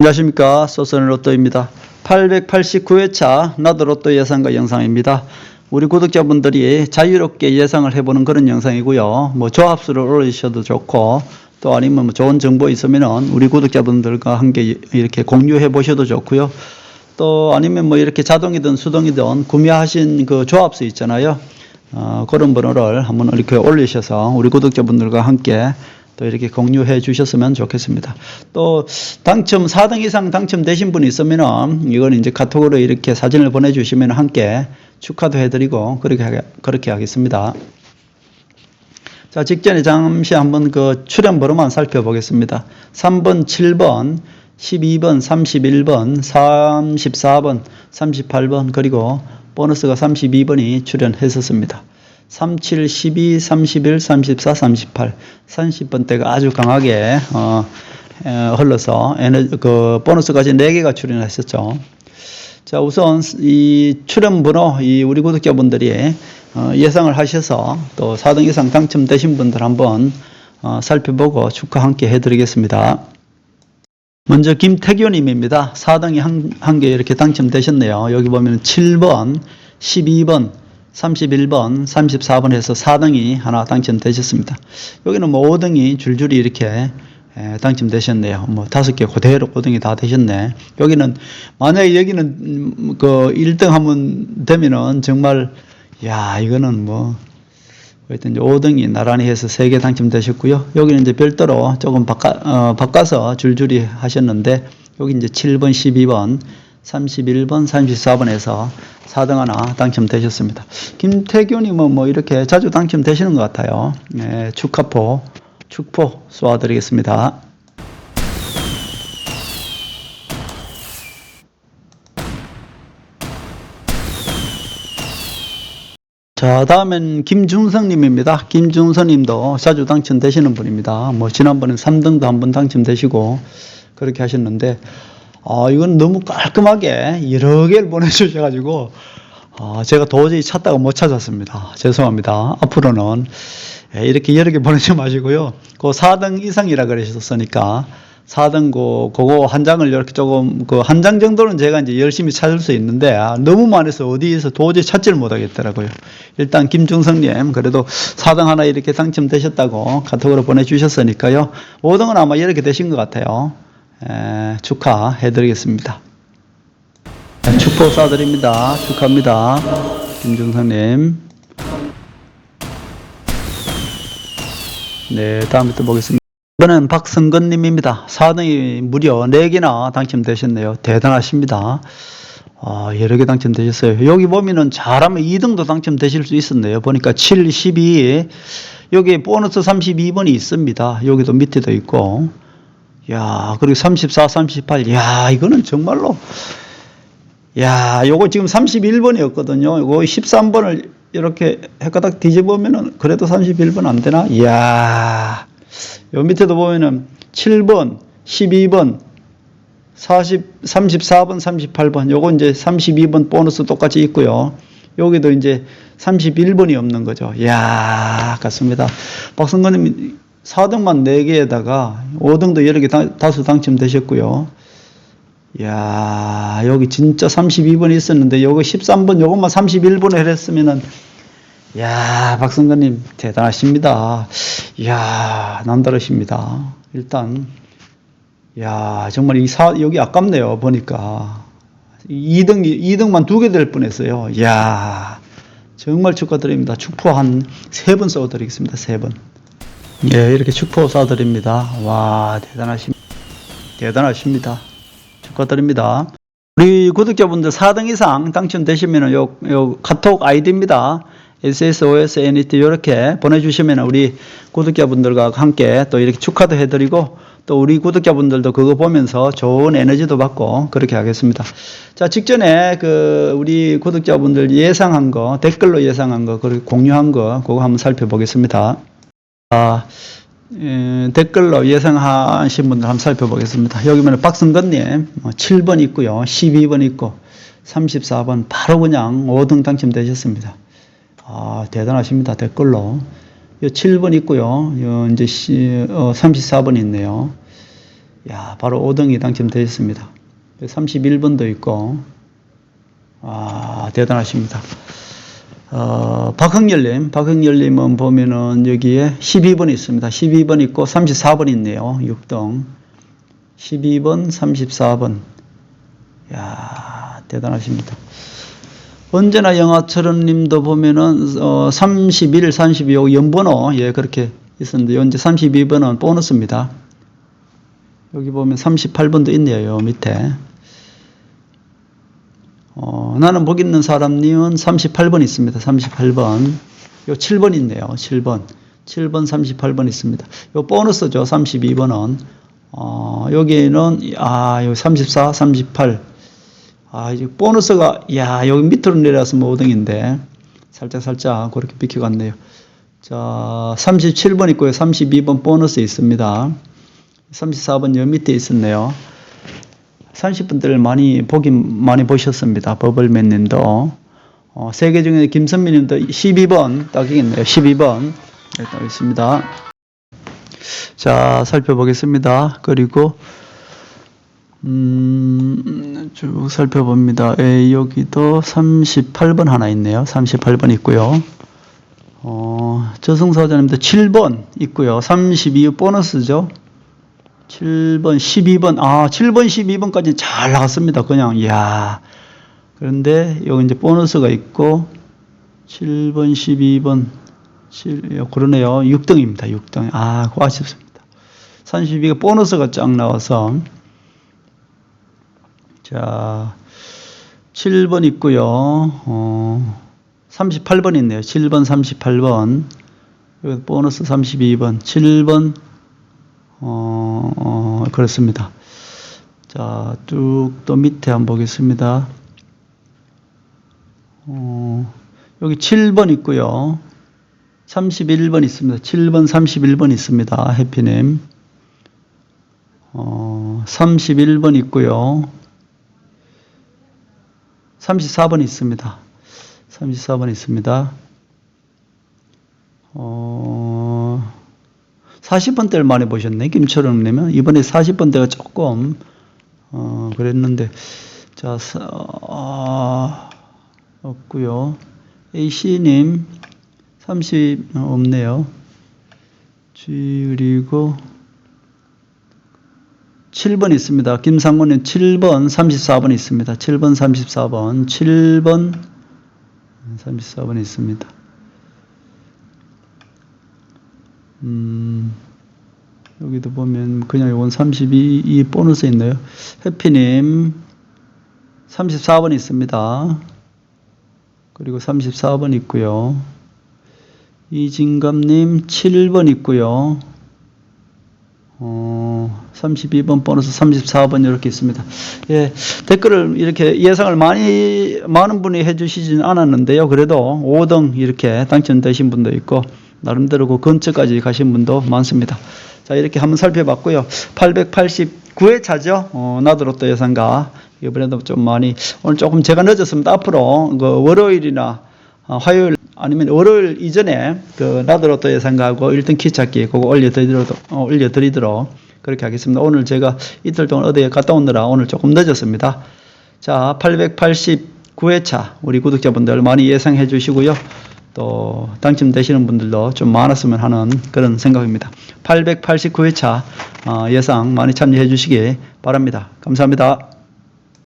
안녕하십니까? 소선의 로또입니다. 889회차 나도 로또 예상과 영상입니다. 우리 구독자분들이 자유롭게 예상을 해보는 그런 영상이고요. 뭐 조합수를 올리셔도 좋고 또 아니면 뭐 좋은 정보 있으면은 우리 구독자분들과 함께 이렇게 공유해 보셔도 좋고요. 또 아니면 뭐 이렇게 자동이든 수동이든 구매하신 그 조합수 있잖아요. 어, 그런 번호를 한번 이렇게 올리셔서 우리 구독자분들과 함께 또 이렇게 공유해 주셨으면 좋겠습니다. 또 당첨 4등 이상 당첨되신 분이 있으면은 이건 이제 카톡으로 이렇게 사진을 보내 주시면 함께 축하도 해 드리고 그렇게 하게, 그렇게 하겠습니다. 자, 직전에 잠시 한번 그 출연 번호만 살펴보겠습니다. 3번, 7번, 12번, 31번, 34번, 38번, 그리고 보너스가 32번이 출연했었습니다. 37, 12, 31, 34, 38, 30번대가 아주 강하게 어, 에, 흘러서 에너, 그 보너스까지 4개가 출연했었죠. 자, 우선 이 출연 번호, 이 우리 구독자분들이 어, 예상을 하셔서 또 4등 이상 당첨되신 분들 한번 어, 살펴보고 축하 함께 해드리겠습니다. 먼저 김태교님입니다. 4등이 한, 한 개 이렇게 당첨되셨네요. 여기 보면 7번, 12번, 31번, 34번 해서 4등이 하나 당첨되셨습니다. 여기는 뭐 5등이 줄줄이 이렇게 에, 당첨되셨네요. 뭐 다섯 개 그대로 5등이 다 되셨네. 여기는 만약에 여기는 음, 그 1등 하면 되면은 정말 야 이거는 뭐 하여튼 이제 5등이 나란히 해서 3개 당첨되셨고요. 여기는 이제 별도로 조금 바꿔, 어, 바꿔서 줄줄이 하셨는데 여기 이제 7번, 12번, 31번, 34번에서 4등 하나 당첨되셨습니다. 김태균님은 뭐 이렇게 자주 당첨되시는 것 같아요. 네, 축하포, 축포 쏘아드리겠습니다. 자, 다음엔 김중성님입니다. 김중성님도 자주 당첨되시는 분입니다. 뭐, 지난번에 3등도 한 번 당첨되시고, 그렇게 하셨는데, 아, 이건 너무 깔끔하게 여러 개를 보내주셔가지고, 아, 제가 도저히 찾다가 못 찾았습니다. 죄송합니다. 앞으로는 예, 이렇게 여러 개 보내지 마시고요. 그 4등 이상이라 그러셨으니까, 4등 고 그거 한 장을 이렇게 조금 그 한 장 정도는 제가 이제 열심히 찾을 수 있는데 아, 너무 많아서 어디에서 도저히 찾지를 못하겠더라고요. 일단 김중성님 그래도 4등 하나 이렇게 당첨되셨다고 카톡으로 보내주셨으니까요. 5등은 아마 이렇게 되신 것 같아요. 에, 축하해드리겠습니다. 네, 축복 쏴드립니다. 축하합니다. 김중성님. 네, 다음에 또 보겠습니다. 이번엔 박성근님입니다. 4등이 무려 4개나 당첨되셨네요. 대단하십니다. 아, 여러 개 당첨되셨어요. 여기 보면은 잘하면 2등도 당첨되실 수 있었네요. 보니까 7, 12, 여기 보너스 32번이 있습니다. 여기도 밑에도 있고. 야, 그리고 34, 38. 야, 이거는 정말로. 야, 요거 지금 31번이었거든요. 요거 13번을 이렇게 헷가닥 뒤집으면은 그래도 31번 안 되나? 이야. 요 밑에도 보면은 7번, 12번, 40, 34번, 38번. 요거 이제 32번 보너스 똑같이 있고요. 여기도 이제 31번이 없는 거죠. 이야, 같습니다. 박성근님 4등만 4개에다가 5등도 여러 개 다, 다수 당첨되셨고요. 이야, 여기 진짜 32번이 있었는데 요거 13번 요것만 31번에 했으면은 야, 박성근님 대단하십니다. 이야, 남다르십니다. 일단 야, 정말 이 사, 여기 아깝네요. 보니까 2등 2등만 두 개 될 뻔했어요. 이야, 정말 축하드립니다. 축포 한 세번 쏘드리겠습니다. 세 번. 예, 이렇게 축포 쏴드립니다. 와, 대단하십니다. 대단하십니다. 축하드립니다. 우리 구독자분들 4등 이상 당첨되시면 요, 요 카톡 아이디입니다. SSOSNET 이렇게 보내주시면 우리 구독자분들과 함께 또 이렇게 축하도 해드리고 또 우리 구독자분들도 그거 보면서 좋은 에너지도 받고 그렇게 하겠습니다. 자, 직전에 그 우리 구독자분들 예상한 거, 댓글로 예상한 거, 그리고 공유한 거, 그거 한번 살펴보겠습니다. 아, 에, 댓글로 예상하신 분들 한번 살펴보겠습니다. 여기 보면 박승건님 7번 있고요. 12번 있고 34번 바로 그냥 5등 당첨되셨습니다. 아, 대단하십니다. 댓글로. 요 7번 있고요. 요 이제 시, 어, 34번 있네요. 야, 바로 5등이 당첨되었습니다. 31번도 있고, 아, 대단하십니다. 어, 박흥열님, 박흥열님은 보면은 여기에 12번 있습니다. 12번 있고 34번 있네요. 6등. 12번, 34번. 야 대단하십니다. 언제나 영화처럼 님도 보면은, 어, 31, 32, 요 연번호, 예, 그렇게 있었는데, 현재 32번은 보너스입니다. 여기 보면 38번도 있네요. 요 밑에. 어, 나는 복 있는 사람님은 38번 있습니다. 38번. 요 7번 있네요. 7번. 7번, 38번 있습니다. 요 보너스죠. 32번은. 어, 여기는, 아, 요 34, 38. 아, 이제 보너스가, 야, 여기 밑으로 내려왔으면 5등인데. 살짝, 살짝, 그렇게 비켜갔네요. 자, 37번 있고요. 32번 보너스 있습니다. 34번 여 밑에 있었네요. 30분들 많이 보긴 많이 보셨습니다. 버블맨 님도. 어, 세개 중에 김선민 님도 12번 딱이겠네요. 12번. 네, 딱 있습니다. 자, 살펴보겠습니다. 그리고, 음, 쭉 살펴봅니다. 에, 여기도 38번 하나 있네요. 38번 있고요. 어, 저승사자님도 7번 있고요. 32 보너스죠. 7번, 12번, 아, 7번, 12번까지 잘 나갔습니다. 그냥, 이야. 그런데, 여기 이제 보너스가 있고, 7번, 12번, 7, 그러네요. 6등입니다. 6등. 아, 그거 아쉽습니다. 32가 보너스가 쫙 나와서, 자, 7번 있고요. 어, 38번 있네요. 7번, 38번. 여기 보너스 32번, 7번, 어, 어, 그렇습니다. 자, 쭉 또 밑에 한번 보겠습니다. 어, 여기 7번 있고요. 31번 있습니다. 7번, 31번 있습니다. 해피님. 어, 31번 있고요. 34번 있습니다. 34번 있습니다. 어, 40번대를 많이 보셨네. 김철웅님은. 이번에 40번대가 조금, 어, 그랬는데. 자, 사- 어, 없고요 A씨님, 30, 어, 없네요. G, 그리고 7번 있습니다. 김상곤님 7번, 34번 있습니다. 7번, 34번, 7번, 34번 있습니다. 음, 여기도 보면 그냥 이건 32, 이 보너스 있네요. 해피님 34번 있습니다. 그리고 34번 있고요. 이진감님 7번 있고요. 어, 32번 보너스 34번 이렇게 있습니다. 예, 댓글을 이렇게 예상을 많이, 많은 분이 해주시진 않았는데요. 그래도 5등 이렇게 당첨되신 분도 있고, 나름대로 그 근처까지 가신 분도 많습니다. 자, 이렇게 한번 살펴봤고요. 889회 차죠. 어, 나드로또 예상가. 이번에도 좀 많이, 오늘 조금 제가 늦었습니다. 앞으로 그 월요일이나 어, 화요일 아니면 월요일 이전에 그 나드로또 예상가하고 1등 키 찾기 그거 올려드리도록, 어, 올려드리도록 그렇게 하겠습니다. 오늘 제가 이틀 동안 어디에 갔다 오느라 오늘 조금 늦었습니다. 자, 889회차 우리 구독자분들 많이 예상해 주시고요. 또 당첨되시는 분들도 좀 많았으면 하는 그런 생각입니다. 889회차 어, 예상 많이 참여해 주시기 바랍니다. 감사합니다.